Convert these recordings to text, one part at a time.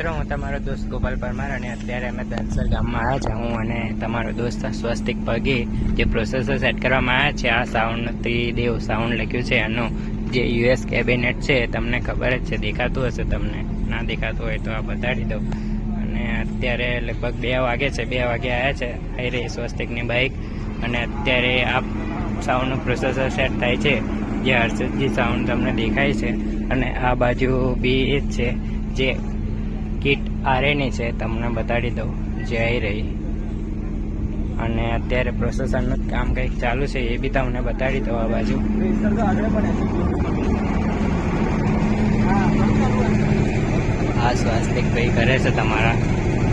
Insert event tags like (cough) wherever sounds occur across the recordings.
મિત્રો, હું તમારો દોસ્ત ગોપાલ પરમાર અને અત્યારે અમે દનસર ગામમાં આવ્યા છે. હું અને તમારો દોસ્ત સ્વસ્તિક પગે જે પ્રોસેસર સેટ કરવામાં આવ્યા છે, આ સાઉન્ડથી દેવ સાઉન્ડ લખ્યું છે. એનું જે યુએસ કેબિનેટ છે તમને ખબર જ છે, દેખાતું હશે તમને. ના દેખાતું હોય તો આ બતાડી દઉં. અને અત્યારે લગભગ બે વાગે છે, બે વાગે આવ્યા છે, આવી રહી સ્વસ્તિકની બાઇક અને અત્યારે આ સાઉન્ડનું પ્રોસેસર સેટ થાય છે, જે હર્ષદજી સાઉન્ડ તમને દેખાય છે. અને આ બાજુ બી એ જ છે, જે કીટ આરેની છે, તમને બતાડી દઉં. જે રહી અને અત્યારે પ્રોસેસરનું કામ કંઈક ચાલુ છે, એ બી તમને બતાડી દઉં આ બાજુ. આ સ્વાસ્તિક ભાઈ કરે છે તમારા.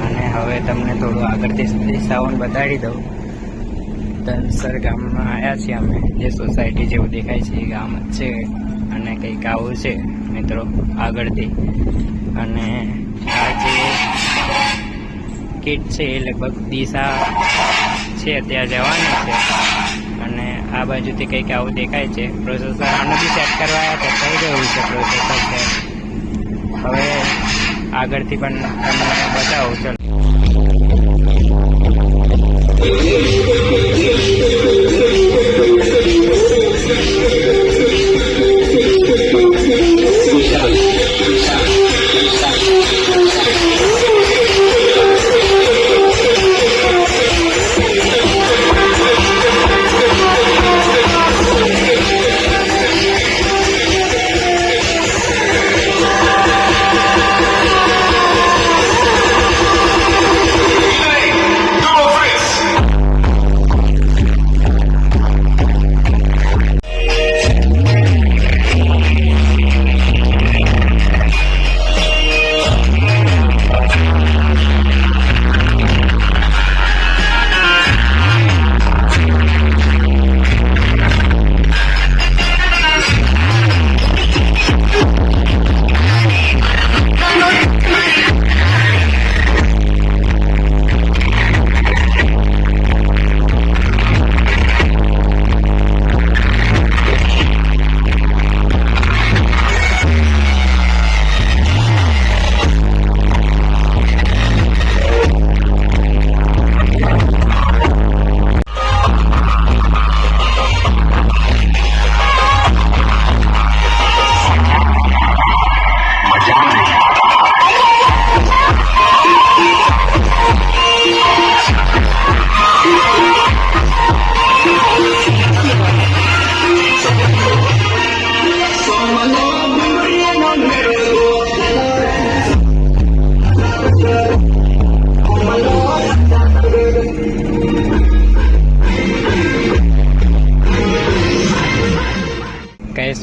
અને હવે તમને થોડું આગળથી સાઉન્ડ બતાડી દઉં. ધનસર ગામમાં આવ્યા છીએ અમે. જે સોસાયટી જેવું દેખાય છે, એ ગામ જ છે. અને કંઈક આવું છે, મિત્રો, આગળથી. અને આ જે કિટ છે એ લગભગ દિશા છે, ત્યાં જવાની છે. અને આ બાજુથી કંઈક આવું દેખાય છે. પ્રોસેસર આને બી સેટ આવ્યા તો થઈ ગયું છે પ્રોસેસર છે. હવે આગળથી પણ તમને બતાવું. ચલો.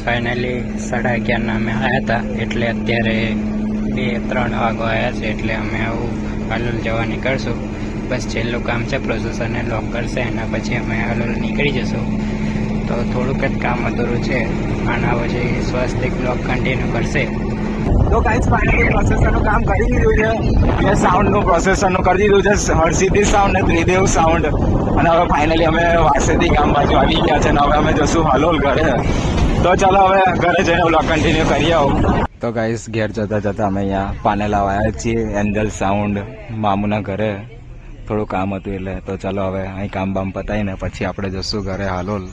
ફાઇનલી સાડા અગિયારના અમે આવ્યા હતા. એટલે અત્યારે બે ત્રણ વાગો આવ્યા છે, એટલે અમે આવું હલોલ જવા નીકળશું બસ છેલ્લું કામ છે પ્રોસેસરને લોક કરશે, એના પછી અમે હલોલ નીકળી જશું. તો થોડુંક જ કામ અધૂરું છે. આના પછી સ્વસ્તિક બ્લોક કન્ટિન્યુ કરશે. તો ગાઈસ ફાઇનલી પ્રોસેસરનું કામ કરી દીધું છે. એ સાઉન્ડનું પ્રોસેસરનું કરી દીધું છે હરસિદ્ધિ સાઉન્ડ ને ત્રિદેવ સાઉન્ડ અને હવે ફાઇનલી અમે વાસેથી ગામ બાજુ આવી ગયા છે, અને હવે અમે જશું હલોલ ઘરે. તો ચાલો હવે ઘરે જઈને બ્લોગ કન્ટિન્યુ કરી આવું. તો ગાઈસ ઘેર જતા જતા અમે અહીંયા પાનેલા આવ્યા છીએ એન્જલ સાઉન્ડ મામુના ઘરે. થોડું કામ હતું એટલે. તો ચાલો હવે અહીં કામ બામ પતાવીને પછી આપણે જશું ઘરે હાલોલ.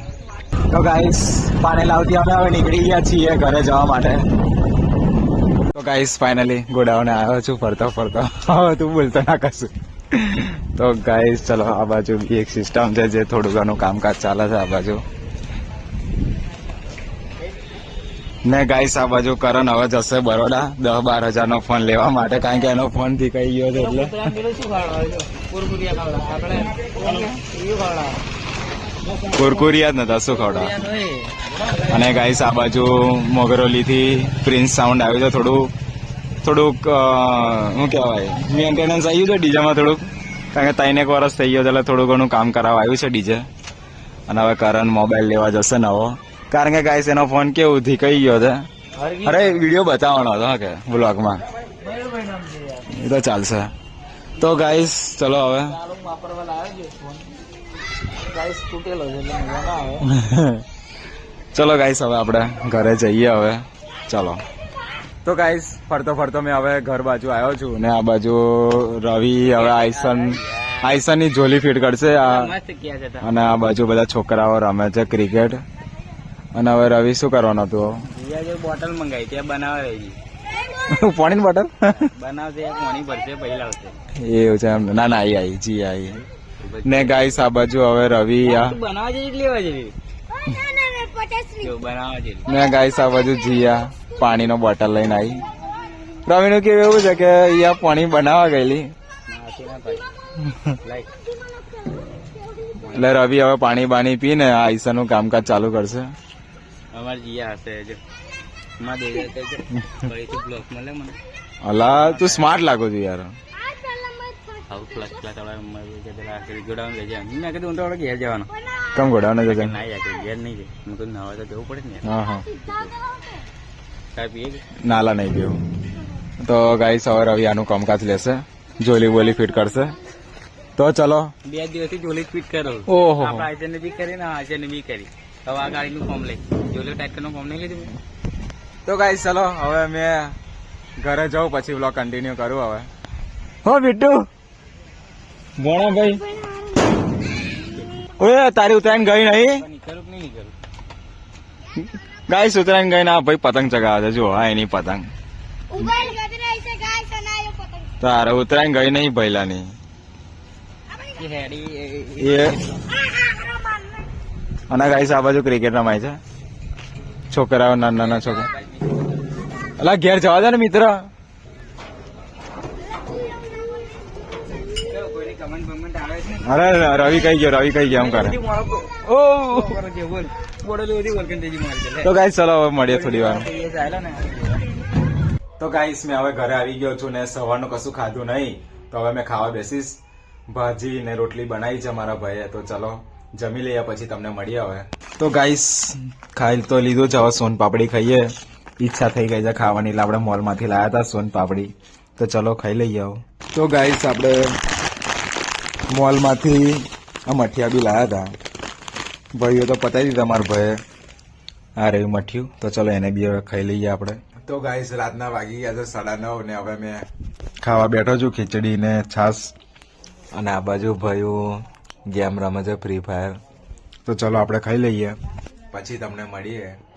તો ગાઈસ પાનેલાવથી અમે હવે નીકળી ગયા છીએ ઘરે જવા માટે. તો ગાઈસ ફાઇનલી ગોડાઉને આવ્યો છું ફરતો ફરતો. હવે તું બોલતો ના કશું તો ગાઈસ ચલો આ બાજુ બી એક સિસ્ટમ છે જે થોડું ઘણું કામકાજ ચાલે છે આ બાજુ. ને ગાઈસ આ બાજુ કરણ હવે જશે બરોડા. દસ બાર હજાર નો ફોન લેવા માટે કારણ કે એનો ફોન કઈ ગયો છે એટલે. કુરકુરિયા જ નતા શું ખવડા અને ગાઈસ આ બાજુ મોગરોલી થી પ્રિન્સ સાઉન્ડ આવ્યું છે થોડું થોડુંક શું કહેવાય? મેન્ટેનન્સ આવ્યું છે ડીજેમાં થોડુંક. કારણ કે ત્રણ એક વર્ષ થઈ ગયો એટલે થોડું ઘણું કામ કરાવવા આવ્યું છે ડીજે. અને હવે કરણ મોબાઈલ લેવા જશે નવો. કારણ કે ગાઈસ એનો ફોન કેવું થી કઈ ગયો છે. અરે વીડિયો બતાવવાનો હતો કે બ્લોગમાં એ તો ચાલશે. તો ગાઈસ ચલો હવે. ચલો ગાઈસ હવે આપણે ઘરે જઈએ હવે. ચલો. તો ગાઈસ ફરતો ફરતો મેં હવે ઘર બાજુ આવ્યો છું ને આ બાજુ રવિ હવે આઈસન આઈસનની જોલી ફિટ કરશે અને આ બાજુ બધા છોકરાઓ રમે છે ક્રિકેટ અને હવે રવિ શું કરવાનો હતો? જીયા બોટલ મંગાવી ત્યાં બનાવે રહી (laughs) પાણીની બોટલ? બનાવશે પાણી ભરશે પછી લાવશે. એવું છે એમ? ના ના આઈ આઈ જી આઈ ને ગાઈસ આ બાજુ હવે રવિ આ બનાવવા જેવી લેવા જેવી. બનાવવા જેવી ને ગાઈસ આ બાજુ જીયા પાણીનો બોટલ લઈને આવી રવિનું કેવું એવું છે કે અહીંયા પાણી બનાવવા ગયેલી? નાથી ના ભાઈ લાઈક. એટલે રવિ હવે પાણી બાણી પીને આ આઈસાનું કામકાજ ચાલુ કરશે. અમાર જીયા હશે જો. માં દે દે તે (laughs) ફરીથી બ્લોક મળે મને. અલા તું સ્માર્ટ લાગો છો યાર. આવું પ્લસ પ્લસ વાળા મળે કે પેલા ગોડાઉન લઈ જાય મેં કીધું તો ઘેર જવાનો. કમ ગોડાને જશે ના યાર ઘેર નહીં જાય. મેં કીધું નાવા તો જવું પડે ને હા હા. નાલા નહીં પીવું. તો ગાઈ સવારે રવિ આનું કામકાજ લેશે. જોલી બોલી ફિટ કરશે. તો ચલો. બે દિવસથી જોલી ફિટ કરો. ઓહો. આઈચન બી કરી ને આઈચન બી કરી. હવે આ ગાડીનું ફોર્મ લઈ. જોલી ટાઈટ કરનું ફોર્મ નહીં લીધું તો ગાઈસ ચલો હવે મેં ઘરે જાઉં પછી વ્લોગ કન્ટિન્યુ કરું હવે. હો બિટ્ટુ ભણો ભાઈ ઓએ તારી ઉત્તરાયણ ગઈ નહીં? નીકળું કે નહીં નીકળું? ગાઈસ ઉત્તરાયણ ગઈ ના ભાઈ પતંગ ચગાવે છે જો આ એની પતંગ. તારે ઉત્તરાયણ ગઈ નહીં એ અને ગાઈસ આ બાજુ ક્રિકેટ રમાય છે. છોકરાઓ, નાના નાના છોકરા. અલા, ઘેર જવા દે ને મિત્ર? અરે, રવિ કઈ ગયો, રવિ કઈ ગયો એમ કરે. ઓ. તો ગાઈસ ચલો, હવે મળીએ થોડી વાર. તો ગાઈસ મેં હવે ઘરે આવી ગયો છું ને સવારનું કશું ખાધું નહીં. તો હવે મેં ખાવા બેસીશ. ભાજી ને રોટલી બનાવી છે મારા ભાઈએ. તો ચલો જમી લઈએ, પછી તમને મળીએ હવે તો ગાઈસ ખાઈ તો લીધું છે હવે સોન પાપડી ખાઈએ. ઈચ્છા થઈ ગઈ છે ખાવાની, એટલે આપણે મોલમાંથી લાયા હતા સોન પાપડી. તો ચલો ખાઈ લઈએ હવે. તો ગાઈસ આપણે મોલમાંથી આ મઠિયા બી લાયા હતા. ભાઈઓ તો પતાવી દીધા મારા ભાઈએ. આ રહ્યું મઠિયું. તો ચલો એને બી હવે ખાઈ લઈએ આપણે. તો ગાઈસ રાતના વાગી ગયા છે સાડા નવ ને હવે મેં ખાવા બેઠો છું ખીચડી ને છાસ અને આ બાજુ ભાઈઓ ગેમ રમે છે ફ્રી ફાયર તો ચલો આપણે ખાઈ લઈએ. પછી તમને મળીએ.